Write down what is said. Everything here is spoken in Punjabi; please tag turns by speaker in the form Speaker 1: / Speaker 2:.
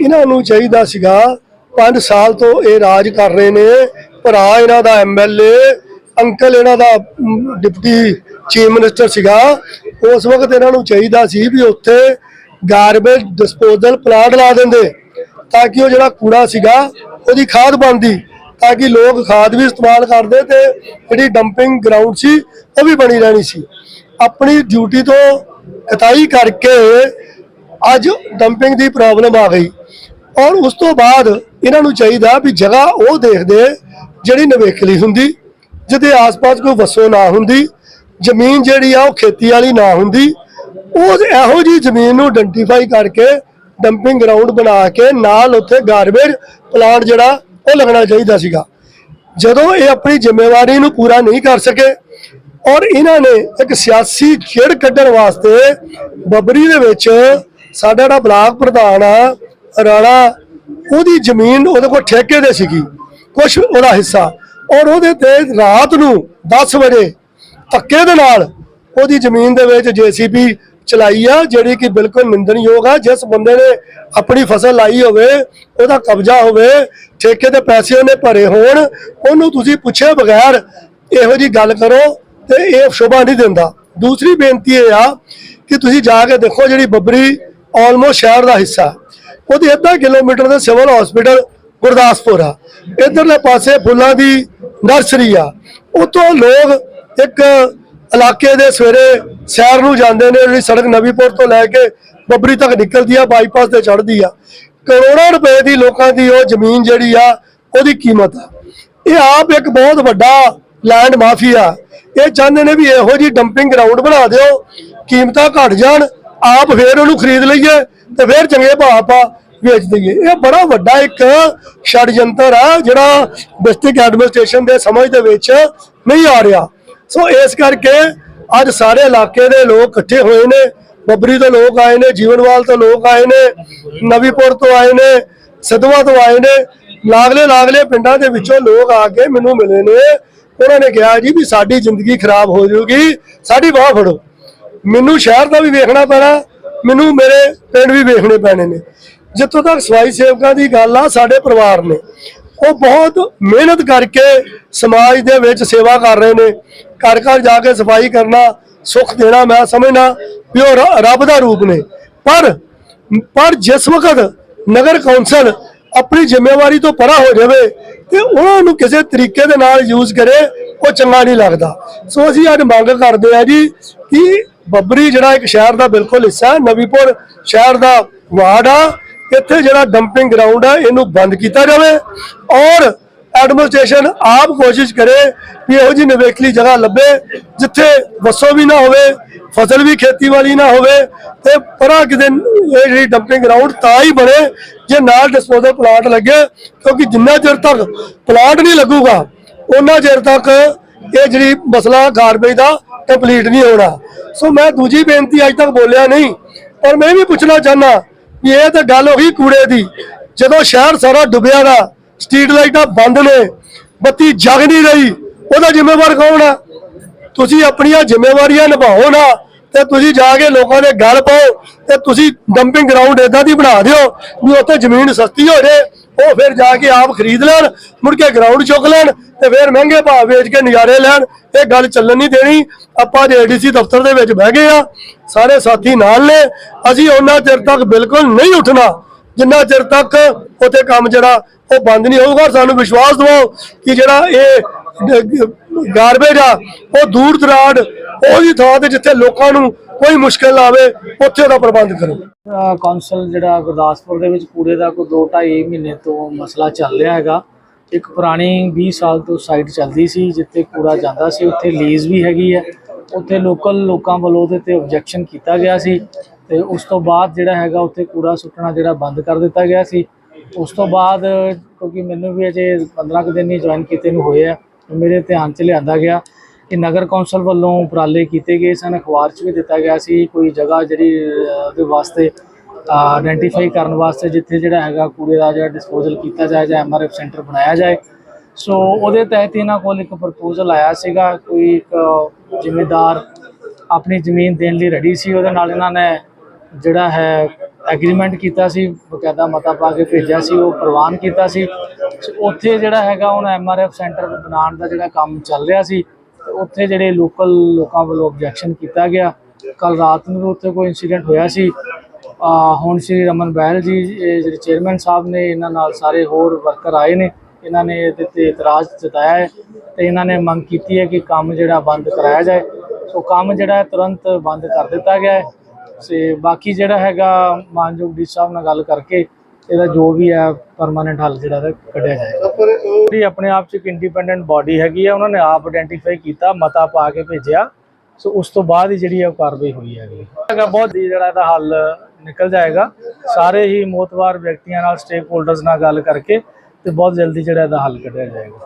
Speaker 1: ਇਹਨਾਂ ਨੂੰ ਚਾਹੀਦਾ ਸੀਗਾ 5 ਸਾਲ ਤੋਂ ਇਹ ਰਾਜ ਕਰ ਰਹੇ ਨੇ। ਭਰਾ ਇਹਨਾਂ ਦਾ ਐਮਐਲਏ ਅੰਕਲ ਇਹਨਾਂ ਦਾ ਡਿਪਟੀ ਚੀਫ ਮਿਨਿਸਟਰ ਸੀਗਾ। ਉਸ ਵਕਤ ਇਹਨਾਂ ਨੂੰ ਚਾਹੀਦਾ ਸੀ ਵੀ ਉੱਥੇ ਗਾਰਬੇਜ ਡਿਸਪੋਜ਼ਲ ਪਲਾਂਟ ਲਾ ਦਿੰਦੇ, ਤਾਂ ਕਿ ਉਹ ਜਿਹੜਾ ਕੂੜਾ ਸੀਗਾ, ਉਹਦੀ ਖਾਦ ਬਣਦੀ, ਤਾਂ ਕਿ ਲੋਕ ਖਾਦ ਵੀ ਇਸਤੇਮਾਲ ਕਰਦੇ ਤੇ ਜਿਹੜੀ ਡੰਪਿੰਗ ਗਰਾਊਂਡ ਸੀ, ਉਹ ਵੀ ਬਣੀ ਰਹਿਣੀ ਸੀ। ਆਪਣੀ ਡਿਊਟੀ ਤੋਂ ਕਤਾਈ ਕਰਕੇ ਅੱਜ ਡੰਪਿੰਗ ਦੀ ਪ੍ਰੋਬਲਮ ਆ ਗਈ। ਔਰ ਉਸ ਤੋਂ ਬਾਅਦ ਇਹਨਾਂ ਨੂੰ ਚਾਹੀਦਾ ਵੀ ਜਗ੍ਹਾ ਉਹ ਦੇਖਦੇ ਜਿਹੜੀ ਨਵੇਕਲੀ ਹੁੰਦੀ, ਜਿਹਦੇ ਆਸ-ਪਾਸ ਕੋਈ ਵਸੋ ਨਾ ਹੁੰਦੀ, ਜ਼ਮੀਨ ਜਿਹੜੀ ਆ ਉਹ ਖੇਤੀ ਵਾਲੀ ਨਾ ਹੁੰਦੀ, ਉਹ ਇਹੋ ਜੀ ਜ਼ਮੀਨ ਨੂੰ ਆਇਡੈਂਟੀਫਾਈ ਕਰਕੇ ਡੰਪਿੰਗ ਗਰਾਊਂਡ ਬਣਾ ਕੇ ਨਾਲ ਉੱਥੇ ਗਾਰਬੇਜ ਪਲਾਂਟ ਜਿਹੜਾ, ਉਹ ਲੱਗਣਾ ਚਾਹੀਦਾ ਸੀਗਾ। ਜਦੋਂ ਇਹ ਆਪਣੀ ਜ਼ਿੰਮੇਵਾਰੀ ਨੂੰ ਪੂਰਾ ਨਹੀਂ ਕਰ ਸਕੇ ਔਰ ਇਹਨਾਂ ਨੇ ਇੱਕ ਸਿਆਸੀ ਖੇਡ ਕੱਢਣ ਵਾਸਤੇ ਬੱਬਰੀ ਦੇ ਵਿੱਚ ਸਾਡਾ ਜਿਹੜਾ ਬਲਾਕ ਪ੍ਰਧਾਨ ਆ ਰਾਣਾ, ਉਹਦੀ ਜ਼ਮੀਨ ਉਹਦੇ ਕੋਲ ਠੇਕੇ ਦੇ ਸੀਗੀ ਕੁਝ ਉਹਦਾ ਹਿੱਸਾ। ਔਰ ਉਹਦੇ ਤੇ ਰਾਤ ਨੂੰ 10 ਵਜੇ ਧੱਕੇ ਦੇ ਨਾਲ ਉਹਦੀ ਜ਼ਮੀਨ ਦੇ ਵਿੱਚ ਜੀਸੀਬੀ ਚਲਾਈ ਆ, ਜਿਹੜੀ ਕਿ ਬਿਲਕੁਲ ਨਿੰਦਣਯੋਗ ਆ। ਜਿਸ ਬੰਦੇ ਨੇ ਆਪਣੀ ਫਸਲ ਲਾਈ ਹੋਵੇ, ਉਹਦਾ ਕਬਜ਼ਾ ਹੋਵੇ, ਠੇਕੇ ਦੇ ਪੈਸੇ ਉਹਨੇ ਭਰੇ ਹੋਣ, ਉਹਨੂੰ ਤੁਸੀਂ ਪੁੱਛੇ ਬਗੈਰ ਇਹੋ ਜੀ ਗੱਲ ਕਰੋ ਤੇ ਇਹ ਸ਼ੋਭਾ ਨਹੀਂ ਦਿੰਦਾ। ਦੂਸਰੀ ਬੇਨਤੀ ਇਹ ਆ ਕਿ ਤੁਸੀਂ ਜਾ ਕੇ ਦੇਖੋ ਜਿਹੜੀ ਬੱਬਰੀ ਆਲਮੋਸਟ ਸ਼ਹਿਰ ਦਾ ਹਿੱਸਾ। ਉਹਦੀ ਅੱਧਾ ਕਿਲੋਮੀਟਰ ਦੇ ਸਿਵਲ ਹਸਪੀਟਲ ਗੁਰਦਾਸਪੁਰ ਆ। ਇਧਰਲੇ ਪਾਸੇ ਫੁੱਲਾਂ ਦੀ ਨਰਸਰੀ ਆ। ਉਤੋਂ ਲੋਕ ਇੱਕ ਇਲਾਕੇ ਦੇ ਸਵੇਰੇ ਸ਼ਹਿਰ ਨੂੰ ਜਾਂਦੇ ਨੇ, ਜਿਹੜੀ ਸੜਕ ਨਵੀਪੁਰ ਤੋਂ ਲੈ ਕੇ ਬੱਬਰੀ ਤੱਕ ਨਿਕਲਦੀ ਆ, ਬਾਈਪਾਸ ਤੇ ਚੜ੍ਹਦੀ ਆ। ਕਰੋੜਾਂ ਰੁਪਏ ਦੀ ਲੋਕਾਂ ਦੀ ਉਹ ਜ਼ਮੀਨ ਜਿਹੜੀ ਆ, ਉਹਦੀ ਕੀਮਤ ਆ। ਇਹ ਆਪ ਇੱਕ ਬਹੁਤ ਵੱਡਾ ਲੈਂਡ ਮਾਫੀਆ ਇਹ ਚਾਹੁੰਦੇ ਨੇ ਵੀ ਇਹੋ ਜੀ ਡੰਪਿੰਗ ਗਰਾਊਂਡ ਬਣਾ ਦਿਓ, ਕੀਮਤਾਂ ਘਟ ਜਾਣ, ਆਪ ਫੇਰ ਉਹਨੂੰ ਖਰੀਦ ਲਈਏ। ਤੇ ਫਿਰ ਚੰਗੇ ਭਾਅ ਆਪਾਂ ਵੇਚ ਦਈਏ। ਇਹ ਬੜਾ ਵੱਡਾ ਇੱਕ ષਡਯੰਤਰ ਆ, ਜਿਹੜਾ ਡਿਸਟ੍ਰਿਕਟ ਐਡਮਿਨਿਸਟ੍ਰੇਸ਼ਨ ਦੇ ਸਮਝ ਦੇ ਵਿੱਚ ਨਹੀਂ ਆ ਰਿਹਾ। ਸੋ ਇਸ ਕਰਕੇ ਅੱਜ ਸਾਰੇ ਇਲਾਕੇ ਦੇ ਲੋਕ ਇਕੱਠੇ ਹੋਏ ਨੇ। ਬੱਬਰੀ ਤੋਂ ਲੋਕ ਆਏ ਨੇ, ਜੀਵਨਵਾਲ ਤੋਂ ਲੋਕ ਆਏ ਨੇ, ਨਵੀਪੁਰ ਤੋਂ ਆਏ ਨੇ ਸਿੱਧਵਾਂ ਤੋਂ ਆਏ ਨੇ। ਲਾਗਲੇ ਲਾਗਲੇ ਪਿੰਡਾਂ ਦੇ ਵਿੱਚੋਂ ਲੋਕ ਆ ਕੇ ਮੈਨੂੰ ਮਿਲੇ ਨੇ। ਉਹਨਾਂ ਨੇ ਕਿਹਾ ਜੀ ਵੀ ਸਾਡੀ ਜ਼ਿੰਦਗੀ ਖਰਾਬ ਹੋ ਜਾਊਗੀ, ਸਾਡੀ ਬਾਹ ਫੜੋ। ਮੈਨੂੰ ਸ਼ਹਿਰ ਦਾ ਵੀ ਵੇਖਣਾ ਪੈਣਾ ਮੈਨੂੰ ਮੇਰੇ ਪਿੰਡ ਵੀ ਵੇਖਣੇ ਪੈਣੇ ਨੇ। ਜਿੱਥੋਂ ਤੱਕ ਸਵਾਈ ਸੇਵਕਾਂ ਦੀ ਗੱਲ ਆ, ਸਾਡੇ ਪਰਿਵਾਰ ਨੇ। ਉਹ ਬਹੁਤ ਮਿਹਨਤ ਕਰਕੇ ਸਮਾਜ ਦੇ ਵਿੱਚ ਸੇਵਾ ਕਰ ਰਹੇ ਨੇ। ਘਰ ਘਰ ਜਾ ਕੇ ਸਫ਼ਾਈ ਕਰਨਾ ਸੁੱਖ ਦੇਣਾ ਮੈਂ ਸਮਝਣਾ ਵੀ ਉਹ ਰ- ਰੱਬ ਦਾ ਰੂਪ ਨੇ। ਪਰ ਪਰ ਜਿਸ ਵਕਤ ਨਗਰ ਕੌਂਸਲ ਆਪਣੀ ਜ਼ਿੰਮੇਵਾਰੀ ਤੋਂ ਪਰਾ ਹੋ ਜਾਵੇ, ਤੇ ਉਹਨਾਂ ਨੂੰ ਕਿਸੇ ਤਰੀਕੇ ਦੇ ਨਾਲ ਯੂਜ਼ ਕਰੇ, ਉਹ ਚੰਗਾ ਨਹੀਂ ਲੱਗਦਾ। ਸੋ ਅਸੀਂ ਅੱਜ ਮੰਗ ਕਰਦੇ ਆ ਜੀ, ਕਿ ਬੱਬਰੀ ਜਿਹੜਾ ਇੱਕ ਸ਼ਹਿਰ ਦਾ ਬਿਲਕੁਲ ਹਿੱਸਾ ਹੈ, ਨਵੀਪੁਰ ਸ਼ਹਿਰ ਦਾ ਵਾਰਡ ਆ। ਇੱਥੇ ਜਿਹੜਾ ਡੰਪਿੰਗ ਗਰਾਊਂਡ ਆ, ਇਹਨੂੰ ਬੰਦ ਕੀਤਾ ਜਾਵੇ ਔਰ ਐਡਮਿਨਿਸਟ੍ਰੇਸ਼ਨ ਆਪ ਕੋਸ਼ਿਸ਼ ਕਰੇ ਵੀ ਇਹੋ ਜਿਹੀ ਨਿਵੇਕਲੀ ਜਗ੍ਹਾ ਲੱਭੇ, ਜਿੱਥੇ ਵਸੋਂ ਵੀ ਨਾ ਹੋਵੇ, ਫਸਲ ਵੀ ਖੇਤੀ ਵਾਲੀ ਨਾ ਹੋਵੇ ਤੇ ਪਰਾਂ ਕਿਤੇ ਇਹ ਜਿਹੜੀ ਡੰਪਿੰਗ ਗਰਾਊਂਡ ਤਾਂ ਹੀ ਬਣੇ ਜੇ ਨਾਲ ਡਿਸਪੋਜ਼ਲ ਪਲਾਂਟ ਲੱਗੇ, ਕਿਉਂਕਿ ਜਿੰਨਾ ਚਿਰ ਤੱਕ ਪਲਾਂਟ ਨਹੀਂ ਲੱਗੂਗਾ, ਉਹਨਾਂ ਚਿਰ ਤੱਕ ਇਹ ਜਿਹੜੀ ਮਸਲਾ ਗਾਰਬੇਜ ਦਾ ਕੰਪਲੀਟ ਨਹੀਂ ਹੋਣਾ। ਸੋ ਮੈਂ ਦੂਜੀ ਬੇਨਤੀ ਅੱਜ ਤੱਕ ਬੋਲਿਆ ਨਹੀਂ, ਪਰ ਮੈਂ ਵੀ ਪੁੱਛਣਾ ਚਾਹਨਾ ਵੀ ਇਹ ਤਾਂ ਗੱਲ ਹੋ ਗਈ ਕੂੜੇ ਦੀ, ਜਦੋਂ ਸ਼ਹਿਰ ਸਾਰਾ ਡੁੱਬਿਆ ਦਾ ਸਟਰੀਟ ਲਾਈਟਾਂ ਬੰਦ ਨੇ, ਬੱਤੀ ਜਗ ਨਹੀਂ ਰਹੀ, ਉਹਦਾ ਜ਼ਿੰਮੇਵਾਰ ਕੌਣ ਆ? ਤੁਸੀਂ ਆਪਣੀਆਂ ਜ਼ਿੰਮੇਵਾਰੀਆਂ ਨਿਭਾਓ ਨਾ, ਤੇ ਤੁਸੀਂ ਜਾ ਕੇ ਲੋਕਾਂ ਦੇ ਗੱਲ ਪਾਓ, ਤੇ ਤੁਸੀਂ ਡੰਪਿੰਗ ਗਰਾਊਂਡ ਏਦਾਂ ਦੀ ਬਣਾ ਦਿਓ ਵੀ ਉੱਥੇ ਜ਼ਮੀਨ ਸਸਤੀ ਹੋ ਜੇ ਉਹ ਫਿਰ ਜਾ ਕੇ ਆਪ ਖਰੀਦ ਲੈਣ, ਮੁੜ ਕੇ ਗਰਾਊਂਡ ਚੁੱਕ ਲੈਣ ਤੇ ਫਿਰ ਮਹਿੰਗੇ ਭਾਅ ਵੇਚ ਕੇ ਨਜ਼ਾਰੇ ਲੈਣ। ਇਹ ਗੱਲ ਚੱਲਣ ਨਹੀਂ ਦੇਣੀ। ਆਪਾਂ ਜੇ ਏਡੀਸੀ ਦਫ਼ਤਰ ਦੇ ਵਿੱਚ ਬਹਿ ਗਏ ਆ, ਸਾਰੇ ਸਾਥੀ ਨਾਲ ਨੇ। ਅਸੀਂ ਉਹਨਾਂ ਚਿਰ ਤੱਕ ਬਿਲਕੁਲ ਨਹੀਂ ਉੱਠਣਾ। ਜਿੰਨਾ ਚਿਰ ਤੱਕ ਉੱਥੇ ਕੰਮ ਜਿਹੜਾ ਉਹ ਬੰਦ ਨਹੀਂ ਹੋਊਗਾ ਔਰ ਸਾਨੂੰ ਵਿਸ਼ਵਾਸ ਦਿਵਾਓ ਕਿ ਜਿਹੜਾ ਇਹ ਗਾਰਬੇਜ ਆ, ਉਹ ਦੂਰ ਦਰਾੜ ਉਹਦੀ ਥਾਂ ਤੇ ਜਿੱਥੇ ਲੋਕਾਂ ਨੂੰ ਕੋਈ ਮੁਸ਼ਕਲ ਆਵੇ, ਉੱਥੇ ਦਾ ਪ੍ਰਬੰਧ ਕਰੋ।
Speaker 2: ਕੌਂਸਲ ਜਿਹੜਾ ਗੁਰਦਾਸਪੁਰ ਦੇ ਵਿੱਚ ਕੂੜੇ ਦਾ ਕੋਈ 2.5 ਮਹੀਨੇ ਤੋਂ ਮਸਲਾ ਚੱਲ ਰਿਹਾ ਹੈਗਾ। ਇੱਕ ਪੁਰਾਣੀ 20 ਸਾਲ ਤੋਂ ਸਾਈਟ ਚੱਲਦੀ ਸੀ, ਜਿੱਥੇ ਕੂੜਾ ਜਾਂਦਾ ਸੀ, ਉੱਥੇ ਲੀਜ਼ ਵੀ ਹੈਗੀ ਹੈ। ਉੱਥੇ ਲੋਕਲ ਲੋਕਾਂ ਵੱਲੋਂ ਉਹਦੇ ਤੇ ਆਬਜੈਕਸ਼ਨ ਕੀਤਾ ਗਿਆ ਸੀ ਤੇ ਉਸ ਤੋਂ ਬਾਅਦ ਜਿਹੜਾ ਹੈਗਾ, ਉੱਥੇ ਕੂੜਾ ਸੁੱਟਣਾ ਜਿਹੜਾ ਬੰਦ ਕਰ ਦਿੱਤਾ ਗਿਆ ਸੀ। ਉਸ ਤੋਂ ਬਾਅਦ, ਕਿਉਂਕਿ ਮੈਨੂੰ ਵੀ ਅਜੇ 15 ਕੁ ਦਿਨ ਹੀ ਜੁਆਇਨ ਕੀਤੇ ਨੂੰ ਹੋਏ ਆ ਮੇਰੇ ਧਿਆਨ 'ਚ ਲਿਆਂਦਾ ਗਿਆ ਕਿ ਨਗਰ ਕੌਂਸਲ ਵੱਲੋਂ ਉਪਰਾਲੇ ਕੀਤੇ ਗਏ ਸਨ, ਅਖਬਾਰ 'ਚ ਵੀ ਦਿੱਤਾ ਗਿਆ ਸੀ ਕੋਈ ਜਗ੍ਹਾ ਜਿਹੜੀ ਉਹਦੇ ਵਾਸਤੇ ਆਇਡੈਂਟੀਫਾਈ ਕਰਨ ਵਾਸਤੇ ਜਿੱਥੇ ਜਿਹੜਾ ਹੈਗਾ ਕੂੜੇ ਦਾ ਜਿਹੜਾ ਡਿਸਪੋਜ਼ਲ ਕੀਤਾ ਜਾਏ ਜਾਂ ਐਮਆਰਐਫ ਸੈਂਟਰ ਬਣਾਇਆ ਜਾਏ। ਸੋ ਉਹਦੇ ਤਹਿਤ ਇਹਨਾਂ ਕੋਲ ਇੱਕ ਪ੍ਰਪੋਜ਼ਲ ਆਇਆ ਸੀਗਾ, ਕੋਈ ਇੱਕ ਜ਼ਿੰਮੇਦਾਰ ਆਪਣੀ ਜ਼ਮੀਨ ਦੇਣ ਲਈ ਰੈਡੀ ਸੀ। ਉਹਦੇ ਨਾਲ ਇਹਨਾਂ ਨੇ ਜਿਹੜਾ ਹੈ ਐਗਰੀਮੈਂਟ ਕੀਤਾ ਸੀ, ਬਕਾਇਦਾ ਮਤਾ ਪਾ ਕੇ ਭੇਜਿਆ ਸੀ, ਉਹ ਪ੍ਰਵਾਨ ਕੀਤਾ ਸੀ। ਉੱਥੇ ਜਿਹੜਾ ਹੈਗਾ ਹੁਣ ਐਮਆਰਐਫ ਸੈਂਟਰ ਬਣਾਉਣ ਦਾ ਜਿਹੜਾ ਕੰਮ ਚੱਲ ਰਿਹਾ ਸੀ ਉੱਥੇ ਜਿਹੜੇ ਲੋਕਲ ਲੋਕਾਂ ਵੱਲੋਂ ਆਬਜੈਕਸ਼ਨ ਕੀਤਾ ਗਿਆ। ਕੱਲ ਰਾਤ ਨੂੰ ਵੀ ਉੱਥੇ ਕੋਈ ਇਨਸੀਡੈਂਟ ਹੋਇਆ ਸੀ। ਹੁਣ ਸ਼੍ਰੀ ਰਮਨ ਬਹਿਲ ਜੀ, ਇਹ ਜਿਹੜੇ ਚੇਅਰਮੈਨ ਸਾਹਿਬ ਨੇ, ਇਹਨਾਂ ਨਾਲ ਸਾਰੇ ਹੋਰ ਵਰਕਰ ਆਏ ਨੇ। ਇਹਨਾਂ ਨੇ ਇਹਦੇ ਤੇ ਇਤਰਾਜ਼ ਜਤਾਇਆ ਹੈ ਤੇ ਇਹਨਾਂ ਨੇ ਮੰਗ ਕੀਤੀ ਹੈ ਕਿ ਕੰਮ ਜਿਹੜਾ ਬੰਦ ਕਰਾਇਆ ਜਾਏ। ਸੋ ਕੰਮ ਜਿਹੜਾ ਤੁਰੰਤ ਬੰਦ ਕਰ ਦਿੱਤਾ ਗਿਆ ਹੈ। ਤੇ ਬਾਕੀ ਜਿਹੜਾ ਹੈਗਾ ਮਾਨਯੋਗ ਡੀ ਸਾਹਿਬ ਨਾਲ ਗੱਲ ਕਰਕੇ ਇਹਦਾ ਜੋ ਵੀ ਹੈ ਪਰਮਾਨੈਂਟ ਹੱਲ ਜਿਹੜਾ ਹੈ ਕੱਢਿਆ ਜਾਏਗਾ। ਜਿਹੜੀ ਆਪਣੇ ਆਪ ਚ ਇੱਕ ਇੰਡੀਪੈਂਡੈਂਟ ਬਾਡੀ ਹੈਗੀ ਆ, ਉਹਨਾਂ ਨੇ ਆਪ ਆਇਡੈਂਟੀਫਾਈ ਕੀਤਾ, ਮਤਾ ਪਾ ਕੇ ਭੇਜਿਆ। ਸੋ ਉਸ ਤੋਂ ਬਾਅਦ ਹੀ ਜਿਹੜੀ ਹੈ ਉਹ ਕਾਰਵਾਈ ਹੋਈ ਹੈਗੀ ਹੈਗਾ ਬਹੁਤ ਹੀ ਜਿਹੜਾ ਇਹਦਾ ਹੱਲ ਨਿਕਲ ਜਾਏਗਾ, ਸਾਰੇ ਹੀ ਮੋਤਵਾਰ ਵਿਅਕਤੀਆਂ ਨਾਲ ਸਟੇਕ ਹੋਲਡਰਸ ਨਾਲ ਗੱਲ ਕਰਕੇ ਤੇ ਬਹੁਤ ਜਲਦੀ ਜਿਹੜਾ ਇਹਦਾ ਹੱਲ ਕੱਢਿਆ ਜਾਏਗਾ।